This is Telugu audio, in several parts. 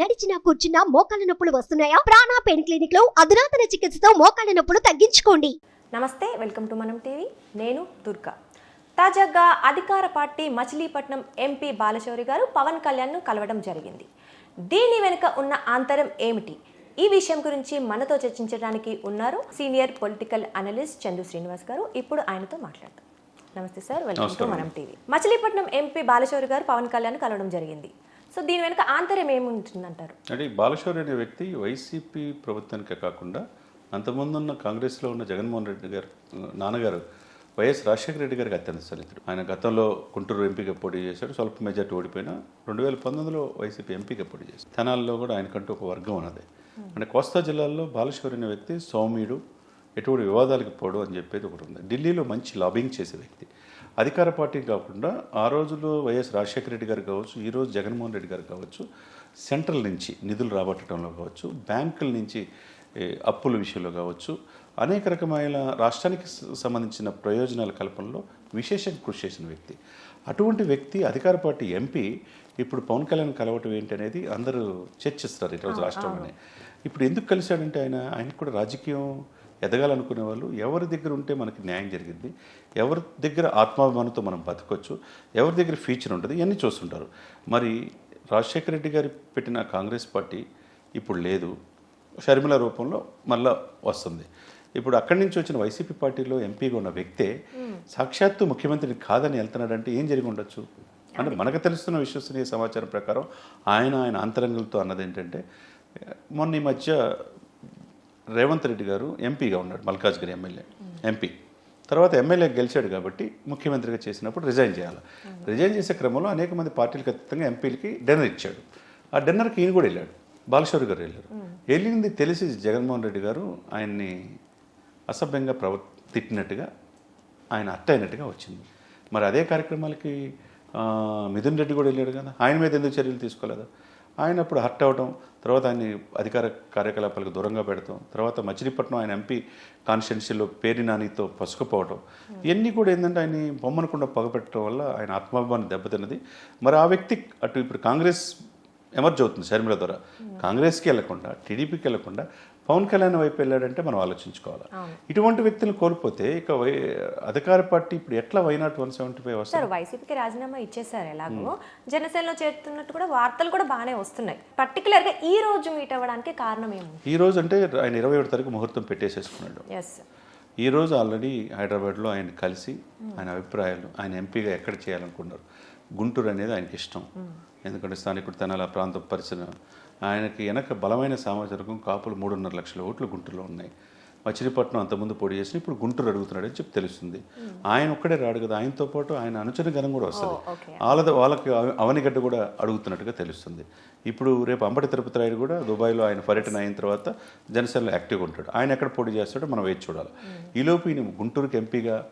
నడిచినా కూర్చున్నా మోకాళ్ళ నొప్పులు వస్తున్నాయా? ప్రాణా పెయిన్ క్లినిక్లో అధునాతన చికిత్సతో మోకాళ్ళ నొప్పులు తగ్గించుకోండి. నమస్తే వెల్కమ్ టు మనం టీవీ. నేను దుర్గా. తాజాగా అధికార పార్టీ మచిలీపట్నం ఎంపీ బాలశౌరి గారు పవన్ కళ్యాణ్ను కలవడం జరిగింది. దీని వెనుక ఉన్న ఆంతరం ఏమిటి? ఈ విషయం గురించి మనతో చర్చించడానికి ఉన్నారు senior political analyst Chandu Srinivas garu. ఇప్పుడు ఆయనతో మాట్లాడతాం నమస్తే sir welcome to. Manam TV. Machilipatnam MP Balashowry garu Pawan Kalyan కలవడం జరిగింది. సో దీని వెనుక ఆంతర్యం ఏముంటుందంటారు? అంటే ఈ బాలశౌరి అనే వ్యక్తి వైసీపీ ప్రభుత్వానికే కాకుండా అంతకుముందున్న కాంగ్రెస్లో ఉన్న జగన్మోహన్ రెడ్డి గారు నాన్నగారు వైఎస్ రాజశేఖర రెడ్డి గారికి అత్యంత సన్నిహితుడు. ఆయన గతంలో గుంటూరు ఎంపీగా పోటీ చేశాడు. స్వల్ప మెజార్టీ ఓడిపోయినా రెండు వేల పంతొమ్మిదిలో వైసీపీ ఎంపీగా పోటీ చేసి తెనాల్లో కూడా ఆయనకంటూ ఒక వర్గం ఉన్నది. అంటే కోస్తా జిల్లాలో బాలశౌరి అనే వ్యక్తి సౌమ్యుడు ఎటువంటి వివాదాలకు పోడు అని చెప్పేది ఒకటి ఉంది. ఢిల్లీలో మంచి లాబింగ్ చేసే వ్యక్తి. అధికార పార్టీ కాకుండా ఆ రోజుల్లో వైఎస్ రాజశేఖర రెడ్డి గారు కావచ్చు ఈ రోజు జగన్మోహన్ రెడ్డి గారు కావచ్చు సెంట్రల్ నుంచి నిధులు రాబట్టడంలో కావచ్చు బ్యాంకుల నుంచి అప్పుల విషయంలో కావచ్చు అనేక రకమైన రాష్ట్రానికి సంబంధించిన ప్రయోజనాల కల్పనలో విశేషంగా కృషి చేసిన వ్యక్తి. అటువంటి వ్యక్తి అధికార పార్టీ ఎంపీ ఇప్పుడు పవన్ కళ్యాణ్ కలవటం ఏంటి అనేది అందరూ చర్చిస్తారు ఈరోజు రాష్ట్రంలోనే. ఇప్పుడు ఎందుకు కలిశాడంటే ఆయన? ఆయనకు కూడా రాజకీయం ఎదగాలనుకునే వాళ్ళు ఎవరి దగ్గర ఉంటే మనకి న్యాయం జరిగింది ఎవరి దగ్గర ఆత్మాభిమానంతో మనం బతకొచ్చు ఎవరి దగ్గర ఫ్యూచర్ ఉంటుంది ఇవన్నీ చూస్తుంటారు. మరి రాజశేఖర రెడ్డి గారి పెట్టిన కాంగ్రెస్ పార్టీ ఇప్పుడు లేదు. షర్మిల రూపంలో మళ్ళా వస్తుంది. ఇప్పుడు అక్కడి నుంచి వచ్చిన వైసీపీ పార్టీలో ఎంపీగా ఉన్న వ్యక్తే సాక్షాత్తు ముఖ్యమంత్రిని కాదని వెళ్తున్నాడంటే ఏం జరిగి ఉండొచ్చు? అంటే మనకు తెలుస్తున్న విశ్వసనీయ సమాచారం ప్రకారం ఆయన ఆయన అంతరంగులతో అన్నది ఏంటంటే మొన్న ఈ మధ్య రేవంత్ రెడ్డి గారు ఎంపీగా ఉన్నాడు మల్కాజ్గిరి ఎమ్మెల్యే ఎంపీ. తర్వాత ఎమ్మెల్యే గెలిచాడు కాబట్టి ముఖ్యమంత్రిగా చేసినప్పుడు రిజైన్ చేయాలి. రిజైన్ చేసే క్రమంలో అనేక మంది పార్టీలకు అతీతంగా ఎంపీలకి డిన్నర్ ఇచ్చాడు. ఆ డిన్నర్కి ఈయన కూడా వెళ్ళాడు బాలశౌరి గారు వెళ్ళారు. వెళ్ళింది తెలిసి జగన్మోహన్ రెడ్డి గారు ఆయన్ని అసభ్యంగా ప్రవ తిట్టినట్టుగా ఆయన అట్ట అయినట్టుగా వచ్చింది. మరి అదే కార్యక్రమాలకి మిథున్ రెడ్డి కూడా వెళ్ళాడు కదా ఆయన మీద ఎందుకు చర్యలు తీసుకోలేదు? ఆయన అప్పుడు హర్ట్ అవడం తర్వాత ఆయన్ని అధికార కార్యకలాపాలకు దూరంగా పెడతాం తర్వాత మచిలీపట్నం ఆయన ఎంపీ కాన్స్టిట్యున్సీలో పేరు నానితో పసుకుపోవడం ఇవన్నీ కూడా ఏంటంటే ఆయన బొమ్మనకుండా పగపెట్టడం వల్ల ఆయన ఆత్మాభిమానం దెబ్బతిన్నది. మరి ఆ వ్యక్తి అటు ఇప్పుడు కాంగ్రెస్ ఎమర్జ్ అవుతుంది షర్మిల ద్వారా. కాంగ్రెస్కి వెళ్ళకుండా టీడీపీకి వెళ్ళకుండా పవన్ కళ్యాణ్ వైపు వెళ్ళాడంటే మనం ఆలోచించుకోవాలి. ఇటువంటి వ్యక్తులను కోల్పోతే ఇక అధికార పార్టీ ఇప్పుడు ఎట్లా why not one seventy five వస్తుంది? సార్ వైసీపీకి రాజీనామా ఇచ్చేసారు ఎలాగో. జనసేనలో చేరుతున్నట్టు కూడా వార్తలు కూడా బాగానే వస్తున్నాయి. పర్టికులర్గా ఈ రోజు మీట్ అవ్వడానికి కారణం ఏముంది? ఈ రోజు అంటే ఆయన ఇరవై ఏడు తారీఖు ముహూర్తం పెట్టేసేసుకున్నాడు. ఈ రోజు ఆల్రెడీ హైదరాబాద్లో ఆయన కలిసి ఆయన అభిప్రాయాలు ఆయన ఎంపీగా ఎక్కడ చేయాలనుకున్నారు? గుంటూరు అనేది ఆయనకి ఇష్టం. ఎందుకంటే స్థానికుడు తెనాల ప్రాంతం పరిచయం ఆయనకి వెనక బలమైన సామాజిక కాపులు మూడున్నర లక్షల ఓట్లు గుంటూరులో ఉన్నాయి. మచిలీపట్నం అంతకుముందు పోటీ చేసిన ఇప్పుడు గుంటూరు అడుగుతున్నాడని చెప్పి తెలుస్తుంది. ఆయన ఒక్కడే రాడు కదా. ఆయనతో పాటు ఆయన అనుచర గణం కూడా వస్తుంది. వాళ్ళ వాళ్ళకి అవ- అవనిగడ్డ కూడా అడుగుతున్నట్టుగా తెలుస్తుంది. ఇప్పుడు రేపు అంబటి తిరుపతి రాయుడు కూడా దుబాయ్లో ఆయన పర్యటన అయిన తర్వాత జనసేనలో యాక్టివ్గా ఉంటాడు. ఆయన ఎక్కడ పోటీ చేస్తాడో మనం వేచి చూడాలి. ఈలోపు ఈయన గుంటూరుకి ఎంపీగా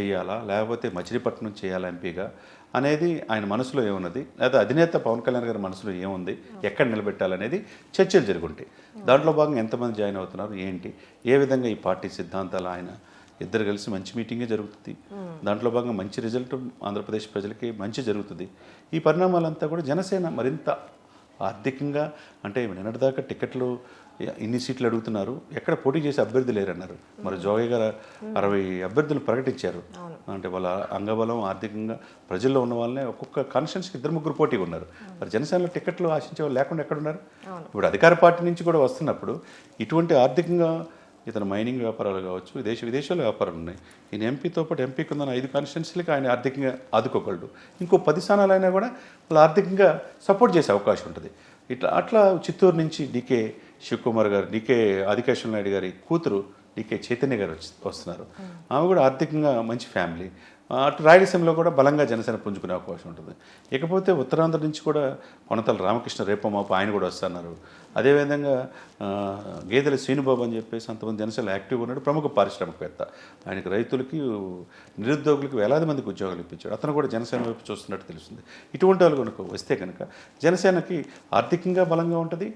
చేయాలా? లేకపోతే మచిలీపట్నం చేయాలా ఎంపీగా? అనేది ఆయన మనసులో ఏమున్నది? లేదా అధినేత పవన్ కళ్యాణ్ గారి మనసులో ఏముంది? ఎక్కడ నిలబెట్టాలనేది చర్చలు జరుగుంటాయి. దాంట్లో భాగంగా ఎంతమంది జాయిన్ అవుతున్నారు? ఏంటి? ఏ విధంగా ఈ పార్టీ సిద్ధాంతాలు ఆయన? ఇద్దరు కలిసి మంచి మీటింగే జరుగుతుంది. దాంట్లో భాగంగా మంచి రిజల్ట్ ఆంధ్రప్రదేశ్ ప్రజలకి మంచి జరుగుతుంది. ఈ పరిణామాలంతా కూడా జనసేన మరింత ఆర్థికంగా అంటే నిన్నటిదాకా టికెట్లు ఇన్ని సీట్లు అడుగుతున్నారు. ఎక్కడ పోటీ చేసే అభ్యర్థి లేరన్నారు. మరి జోగయ్య గారు అరవై అభ్యర్థులు ప్రకటించారు. అంటే వాళ్ళ అంగబలం ఆర్థికంగా ప్రజల్లో ఉన్న వాళ్ళనే ఒక్కొక్క కాన్స్టిట్యూన్సీకి ఇద్దరు ముగ్గురు పోటీ ఉన్నారు. మరి జనసేనలో టికెట్లు ఆశించే వాళ్ళు లేకుండా ఎక్కడున్నారు? ఇప్పుడు అధికార పార్టీ నుంచి కూడా వస్తున్నప్పుడు ఇటువంటి ఆర్థికంగా ఇతను మైనింగ్ వ్యాపారాలు కావచ్చు విదేశ విదేశాల వ్యాపారాలు ఉన్నాయి. ఈయన ఎంపీతో పాటు ఎంపీ కింద ఐదు కాన్స్టిట్యున్సీలకి ఆయన ఆర్థికంగా ఆదుకోగలడు. ఇంకో పది స్థానాలైనా కూడా వాళ్ళు ఆర్థికంగా సపోర్ట్ చేసే అవకాశం ఉంటుంది. ఇట్లా అట్లా చిత్తూరు నుంచి డీకే శివకుమార్ గారు డీకే ఆదికేశ్వర నాయుడు గారి కూతురు డీకే చైతన్య గారు వచ్చి వస్తున్నారు. ఆమె కూడా ఆర్థికంగా మంచి ఫ్యామిలీ. అటు రాయలసీమలో కూడా బలంగా జనసేన పుంజుకునే అవకాశం ఉంటుంది. ఇకపోతే ఉత్తరాంధ్ర నుంచి కూడా కొనతల రామకృష్ణ రేపమాపు ఆయన కూడా వస్తున్నారు. అదేవిధంగా గేదెల శ్రీనుబాబు అని చెప్పేసి అంతమంది జనసేన యాక్టివ్గా ఉన్నాడు ప్రముఖ పారిశ్రామికవేత్త. ఆయనకు రైతులకి నిరుద్యోగులకు వేలాది మందికి ఉద్యోగాలు ఇప్పించాడు. అతను కూడా జనసేన వైపు చూస్తున్నట్టు తెలుస్తుంది. ఇటువంటి వాళ్ళు కనుక వస్తే కనుక జనసేనకి ఆర్థికంగా బలంగా ఉంటుంది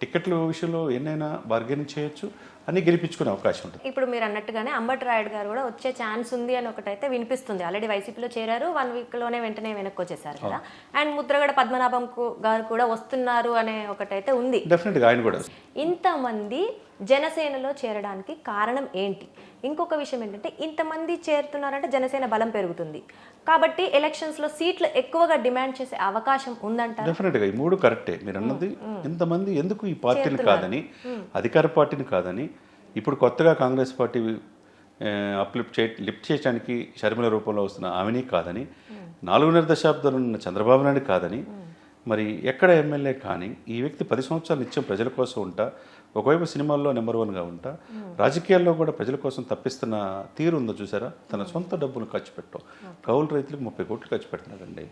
టికెట్ల విషయంలో ఎన్నైనా బార్గెనింగ్ చేయొచ్చు. అన్ని గెలిపించుకునే అవకాశం ఉంటుంది. ఇప్పుడు మీరు అన్నట్టుగానే అంబటి రాయుడు గారు కూడా వచ్చే ఛాన్స్ ఉంది అని ఒకటైతే వినిపిస్తుంది. ఆల్రెడీ వైసీపీలో చేరారు వన్ వీక్లోనే వెంటనే వెనక్కి వచ్చేసారు కదా. అండ్ ముద్రగడ పద్మనాభం గారు కూడా వస్తున్నారు అనే ఒకటైతే ఉంది. డెఫినెట్గా ఆయన కూడా ఇంతమంది జనసేనలో చేరడానికి కారణం ఏంటి? ఇంకొక విషయం ఏంటంటే ఇంతమంది చేరుతున్నారంటే జనసేన బలం పెరుగుతుంది. కాబట్టి ఎలక్షన్స్లో సీట్లు ఎక్కువగా డిమాండ్ చేసే అవకాశం ఉందంటారు? డెఫినెట్గా ఈ మూడు కరెక్టే. మీరు అన్నది ఇంతమంది ఎందుకు ఈ పార్టీని కాదని అధికార పార్టీని కాదని ఇప్పుడు కొత్తగా కాంగ్రెస్ పార్టీ అప్లిఫ్ట్ చే లిఫ్ట్ చేయడానికి షర్మిల రూపంలో వస్తున్న ఆమెని కాదని నాలుగున్నర దశాబ్దాలు ఉన్న చంద్రబాబు నాయుడు కాదని మరి ఎక్కడ ఎమ్మెల్యే కానీ ఈ వ్యక్తి పది సంవత్సరాలు నిత్యం ప్రజల కోసం ఉంటా ఒకవైపు సినిమాల్లో నెంబర్ వన్గా ఉంటా రాజకీయాల్లో కూడా ప్రజల కోసం తప్పిస్తున్న తీరు ఉందో చూసారా? తన సొంత డబ్బులు ఖర్చు పెట్టడం. కౌలు రైతులకు ముప్పై కోట్లు ఖర్చు పెట్టినాడండి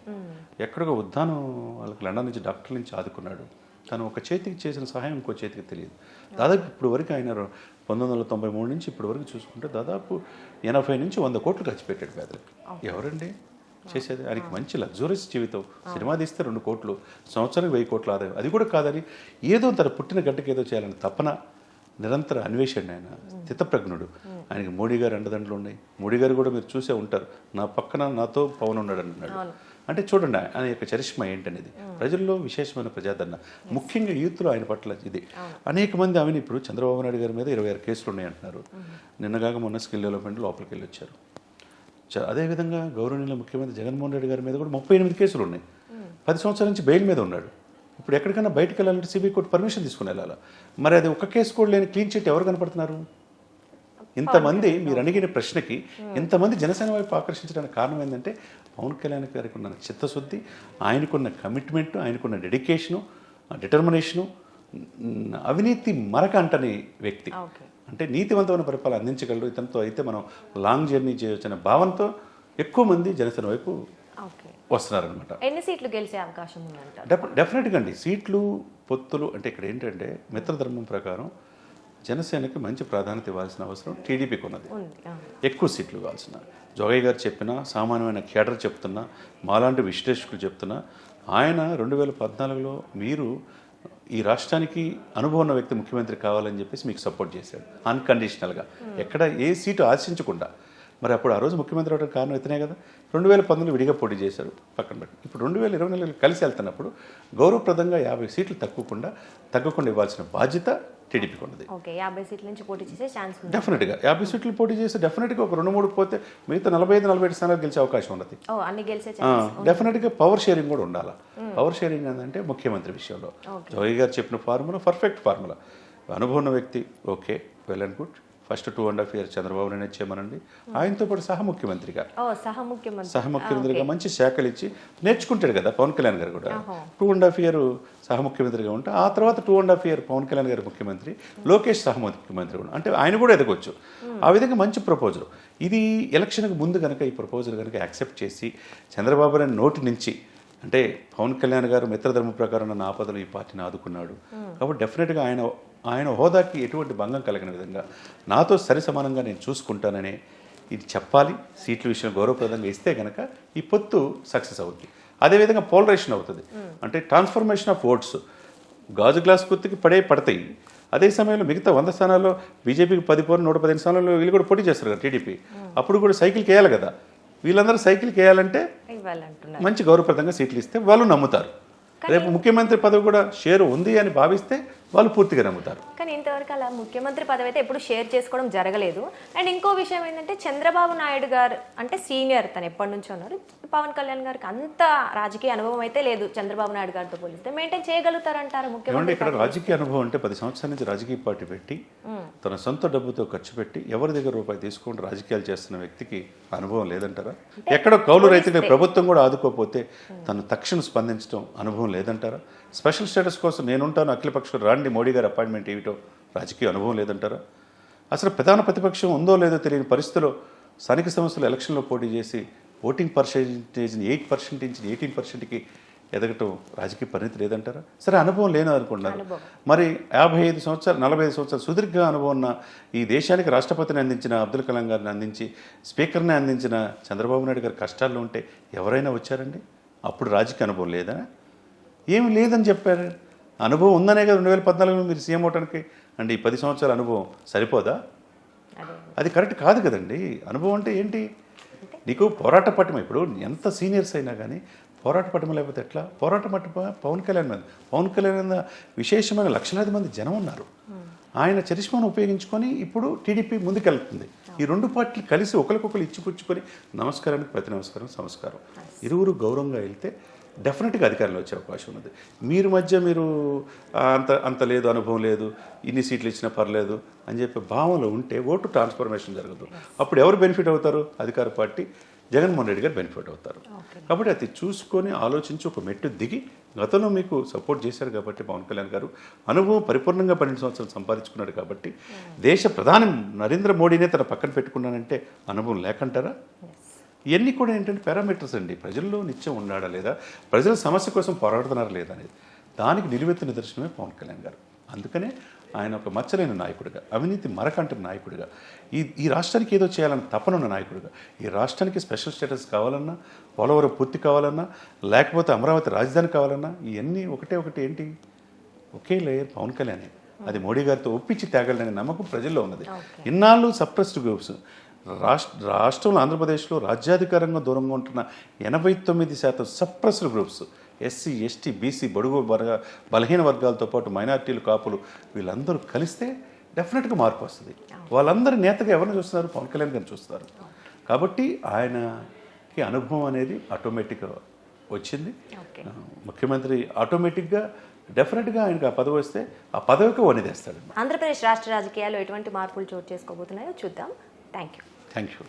ఎక్కడికో ఉద్దానం వాళ్ళకి లండన్ నుంచి డాక్టర్ నుంచి ఆదుకున్నాడు. తను ఒక చేతికి చేసిన సహాయం ఇంకో చేతికి తెలియదు. దాదాపు ఇప్పుడు వరకు ఆయన పంతొమ్మిది వందల తొంభై మూడు నుంచి ఇప్పటి వరకు చూసుకుంటే దాదాపు ఎనభై నుంచి వంద కోట్లు ఖర్చు పెట్టాడు పేదలకు ఎవరండి? చేసేది? ఆయనకి మంచి లగ్జరీస్ జీవితం. సినిమా తీస్తే రెండు కోట్లు సంవత్సరానికి వెయ్యి కోట్ల ఆదాయం. అది కూడా కాదని ఏదో తన పుట్టిన గడ్డకి ఏదో చేయాలని తపన. నిరంతర అన్వేషణ ఆయన స్థితప్రజ్ఞుడు. ఆయనకి మోడీ గారు అండదండలు ఉన్నాయి. మోడీ గారు కూడా మీరు చూసే ఉంటారు. నా పక్కన నాతో పవన్ ఉన్నాడు అన్నాడు అంటే చూడండి ఆయన యొక్క చరిష్మా ఏంటనేది. ప్రజల్లో విశేషమైన ప్రజాదరణ. ముఖ్యంగా యూత్లో ఆయన పట్ల ఇది. అనేక మంది ఆమెను ఇప్పుడు చంద్రబాబు నాయుడు గారి మీద ఇరవై ఆరు కేసులు ఉన్నాయి అంటున్నారు నిన్నగాక మొన్న స్కిల్ డెవలప్మెంట్ లోపలికి వెళ్ళి వచ్చారు చ- అదేవిధంగా గౌరవనీయుల ముఖ్యమంత్రి జగన్మోహన్ రెడ్డి గారి మీద కూడా ముప్పై ఎనిమిది కేసులు ఉన్నాయి. పది సంవత్సరాల నుంచి బెయిల్ మీద ఉన్నాడు. ఇప్పుడు ఎక్కడికైనా బయటకు వెళ్ళాలంటే సిబిఐ కోర్టు పర్మిషన్ తీసుకుని వెళ్ళాలా? మరి అది ఒక్క కేసు కూడా లేని క్లీన్ చిట్ ఎవరు కనపడుతున్నారు? ఇంతమంది మీరు అడిగిన ప్రశ్నకి ఇంతమంది జనసేన వైపు ఆకర్షించడానికి కారణం ఏంటంటే పవన్ కళ్యాణ్ గారికి ఉన్న చిత్తశుద్ధి ఆయనకున్న కమిట్మెంట్ ఆయనకున్న డెడికేషను డిటర్మినేషను అవినీతి మరక అంటని వ్యక్తి. అంటే నీతివంతమైన పరిపాలన అందించగలరు. ఇతనితో అయితే మనం లాంగ్ జర్నీ చేయొచ్చనే భావంతో ఎక్కువ మంది జనసేన వైపు వస్తున్నారనమాట ఎన్ని సీట్లు గెలిచే అవకాశం ఉందంటారు? డెఫ్ డెఫినెట్గా అండి. సీట్లు పొత్తులు అంటే ఇక్కడ ఏంటంటే మిత్రధర్మం ప్రకారం జనసేనకి మంచి ప్రాధాన్యత ఇవ్వాల్సిన అవసరం టీడీపీకి ఉన్నది. ఎక్కువ సీట్లు కావాల్సిన. జోగయ్య గారు చెప్పినా సామాన్యమైన కేడర్ చెప్తున్నా మాలాంటి విశ్లేషకులు చెప్తున్నా ఆయన రెండు వేల పద్నాలుగులో మీరు ఈ రాష్ట్రానికి అనుభవం ఉన్న వ్యక్తి ముఖ్యమంత్రి కావాలని చెప్పేసి మీకు సపోర్ట్ చేశాడు. అన్కండిషనల్గా. ఎక్కడ ఏ సీటు ఆశించకుండా మరి అప్పుడు ఆ రోజు ముఖ్యమంత్రి అవడానికి కారణం ఇతనే కదా. రెండు వేల పంతొమ్మిది విడిగా పోటీ చేశారు పక్కన పెట్టి. ఇప్పుడు రెండు వేల ఇరవై నాలుగు కలిసి వెళ్తున్నప్పుడు గౌరవప్రదంగా యాభై సీట్లు తగ్గకుండా తగ్గకుండా ఇవ్వాల్సిన బాధ్యత టీడీపీకి ఉన్నది. ఓకే యాభై సీట్ల నుంచి పోటీ చేసే ఛాన్స్ ఉంది. డెఫినెట్గా. యాభై సీట్లు పోటీ చేస్తే డెఫినెట్గా ఒక రెండు మూడు పోతే మిగతా నలభై ఐదు నలభై ఐదు స్థానాలు గెలిచే అవకాశం ఉన్నది. డెఫినెట్గా పవర్ షేరింగ్ కూడా ఉండాలి? పవర్ షేరింగ్ ఏంటంటే ముఖ్యమంత్రి విషయంలో. జోగి గారు చెప్పిన ఫార్ములా పర్ఫెక్ట్ ఫార్ములా. అనుభవం వ్యక్తి okay well and good. First two and half year Chandrababu Naidu చేయమనండి. ఆయనతో పాటు సహ ముఖ్యమంత్రిగా. సహ ముఖ్యమంత్రి. సహ ముఖ్యమంత్రిగా మంచి శాఖలు ఇచ్చి నేర్చుకుంటాడు కదా పవన్ కళ్యాణ్ గారు కూడా. టూ అండ్ హాఫ్ ఇయర్ సహ ముఖ్యమంత్రిగా ఉంటే. ఆ తర్వాత two and half year Pawan Kalyan garu ముఖ్యమంత్రి లోకేష్ సహ ముఖ్యమంత్రి కూడా అంటే ఆయన కూడా ఎదగొచ్చు. ఆ విధంగా మంచి ప్రపోజల్. ఇది ఎలక్షన్కి ముందు కనుక ఈ ప్రపోజల్ కనుక యాక్సెప్ట్ చేసి చంద్రబాబు నాయుడు నోటి నుంచి అంటే పవన్ కళ్యాణ్ గారు మిత్రధర్మ ప్రకారం నన్ను ఆపదలు ఈ పార్టీని ఆదుకున్నాడు. కాబట్టి డెఫినెట్గా ఆయన ఆయన హోదాకి ఎటువంటి భంగం కలిగిన విధంగా నాతో సరి సమానంగా నేను చూసుకుంటాననే ఇది చెప్పాలి. సీట్ల విషయం గౌరవప్రదంగా ఇస్తే కనుక ఈ పొత్తు సక్సెస్ అవుతుంది అదేవిధంగా పోలరేషన్ అవుతుంది. అంటే ట్రాన్స్ఫర్మేషన్ ఆఫ్ ఓట్స్ గాజు గ్లాస్ గుర్తుకి పడే పడతాయి. అదే సమయంలో మిగతా వంద స్థానాల్లో బీజేపీకి పది పోరు నూట పదిహేను స్థానాల్లో వీళ్ళు కూడా పోటీ చేస్తారు కదా టీడీపీ. అప్పుడు కూడా సైకిల్కి వేయాలి కదా. వీళ్ళందరూ సైకిల్కి వేయాలంటే ఇవ్వాలంటున్నారు. మంచి గౌరవప్రదంగా సీట్లు ఇస్తే వాళ్ళు నమ్ముతారు. రేపు ముఖ్యమంత్రి పదవి కూడా షేర్ ఉంది అని భావిస్తే వాళ్ళు పూర్తిగా నమ్ముతారు. కానీ ఇంతవరకు అలా ముఖ్యమంత్రి పదవి అయితే ఎప్పుడు షేర్ చేసుకోవడం జరగలేదు. అండ్ ఇంకో విషయం ఏంటంటే చంద్రబాబు నాయుడు గారు అంటే సీనియర్ తను ఎప్పటి నుంచో ఉన్నారు. పవన్ కళ్యాణ్ గారికి అంత రాజకీయ అనుభవం అయితే లేదు చంద్రబాబు నాయుడు గారితో పోలిస్తే. మెయింటైన్ చేయగలుగుతారంటారు ముఖ్యమంత్రి ఇక్కడ రాజకీయ అనుభవం అంటే పది సంవత్సరాల నుంచి రాజకీయ పార్టీ పెట్టి తన సొంత డబ్బుతో ఖర్చు పెట్టి ఎవరి దగ్గర రూపాయి తీసుకుంటూ రాజకీయాలు చేస్తున్న వ్యక్తికి అనుభవం లేదంటారా? ఎక్కడో కౌలు రైతుని ప్రభుత్వం కూడా ఆదుకోకపోతే తను తక్షణ స్పందించడం అనుభవం లేదంటారా? స్పెషల్ స్టేటస్ కోసం నేనుంటాను అఖిలపక్షం రాండి మోడీ గారి అపాయింట్మెంట్ ఏమిటో రాజకీయ అనుభవం లేదంటారా? అసలు ప్రధాన ప్రతిపక్షం ఉందో లేదో తెలియని పరిస్థితిలో స్థానిక సంస్థలు ఎలక్షన్లో పోటీ చేసి ఓటింగ్ పర్సెంటేజ్ని ఎయిట్ పర్సెంట్ నుంచి ఎయిటీన్ పర్సెంట్కి ఎదగటం రాజకీయ పరిణితి లేదంటారా? సరే అనుభవం లేని అనుకున్నారు మరి యాభై ఐదు సంవత్సరాలు నలభై ఐదు సంవత్సరాలు సుదీర్ఘ అనుభవం ఉన్న ఈ దేశానికి రాష్ట్రపతిని అందించిన అబ్దుల్ కలాం గారిని అందించి స్పీకర్ని అందించిన చంద్రబాబు నాయుడు గారి కష్టాల్లో ఉంటే ఎవరైనా వచ్చారండి? అప్పుడు రాజకీయ అనుభవం లేదా? ఏమి లేదని చెప్పారు? అనుభవం ఉందనే కదా రెండు వేల పద్నాలుగులో మీరు సీఎం అవడానికి అంటే ఈ పది సంవత్సరాల అనుభవం సరిపోదా? అదే. కరెక్ట్ కాదు కదండి. అనుభవం అంటే ఏంటి? నీకు పోరాట పటిమ. ఇప్పుడు ఎంత సీనియర్స్ అయినా కానీ పోరాట పటిమ లేకపోతే ఎట్లా? పోరాట పటిమ పవన్ కళ్యాణ్ మీద. పవన్ కళ్యాణ్ మీద విశేషమైన లక్షలాది మంది జనం ఉన్నారు. ఆయన చరిష్మాను ఉపయోగించుకొని ఇప్పుడు టీడీపీ ముందుకెళ్తుంది. ఈ రెండు పార్టీలు కలిసి ఒకరికొకరు ఇచ్చిపుచ్చుకొని నమస్కారానికి ప్రతి నమస్కారం సంస్కారం. ఇరువురు గౌరవంగా వెళ్తే డెఫినెట్గా అధికారంలో వచ్చే అవకాశం ఉన్నది. మీరు మధ్య మీరు అంత అంత లేదు అనుభవం లేదు ఇన్ని సీట్లు ఇచ్చినా పర్లేదు అని చెప్పి భావనలో ఉంటే ఓటు ట్రాన్స్ఫర్మేషన్ జరగదు. అప్పుడు ఎవరు బెనిఫిట్ అవుతారు? అధికార పార్టీ జగన్మోహన్ రెడ్డి గారు బెనిఫిట్ అవుతారు. కాబట్టి అది చూసుకొని ఆలోచించి ఒక మెట్టు దిగి గతంలో మీకు సపోర్ట్ చేశారు కాబట్టి పవన్ కళ్యాణ్ గారు అనుభవం పరిపూర్ణంగా పన్నెండు సంవత్సరాలు సంపాదించుకున్నాడు కాబట్టి దేశ ప్రధాని నరేంద్ర మోడీనే తన పక్కన పెట్టుకున్నానంటే అనుభవం లేకంటారా? ఇవన్నీ కూడా ఏంటంటే పారామీటర్స్ అండి. ప్రజల్లో నిత్యం ఉన్నాడా లేదా? ప్రజల సమస్య కోసం పోరాడుతున్నారా లేదా అనేది. దానికి నిలువెత్తు నిదర్శనమే పవన్ కళ్యాణ్ గారు. అందుకనే ఆయన ఒక మచ్చలేని నాయకుడిగా అవినీతి మరకంటున్న నాయకుడిగా ఈ ఈ రాష్ట్రానికి ఏదో చేయాలని తపనున్న నాయకుడిగా ఈ రాష్ట్రానికి స్పెషల్ స్టేటస్ కావాలన్నా పోలవరం పూర్తి కావాలన్నా లేకపోతే అమరావతి రాజధాని కావాలన్నా ఇవన్నీ ఒకటే ఒకటి ఏంటి? ఒకే లేయర్ పవన్ కళ్యాణే. అది మోడీ గారితో ఒప్పించి తేగలనే నమ్మకం ప్రజల్లో ఉన్నది. ఇన్నాళ్ళు సప్రెస్డ్ గ్రూప్స్ రాష్ట్ర రాష్ట్రంలో ఆంధ్రప్రదేశ్లో రాజ్యాధికారంగా దూరంగా ఉంటున్న ఎనభై తొమ్మిది శాతం suppressed groups SC ST BC బడుగు వర్గ బలహీన వర్గాలతో పాటు మైనార్టీలు కాపులు వీళ్ళందరూ కలిస్తే డెఫినెట్గా మార్పు వస్తుంది. వాళ్ళందరూ నేతగా ఎవరిని చూస్తున్నారు? పవన్ కళ్యాణ్ గారిని చూస్తున్నారు. కాబట్టి ఆయనకి అనుభవం అనేది ఆటోమేటిక్గా వచ్చింది. ముఖ్యమంత్రి ఆటోమేటిక్గా డెఫినెట్గా ఆయనకు ఆ పదవి వస్తే ఆ పదవికి వనిదేస్తాడు ఆంధ్రప్రదేశ్ రాష్ట్ర రాజకీయాల్లో ఎటువంటి మార్పులు చోటు చేసుకోబోతున్నాయో చూద్దాం. Thank you thank you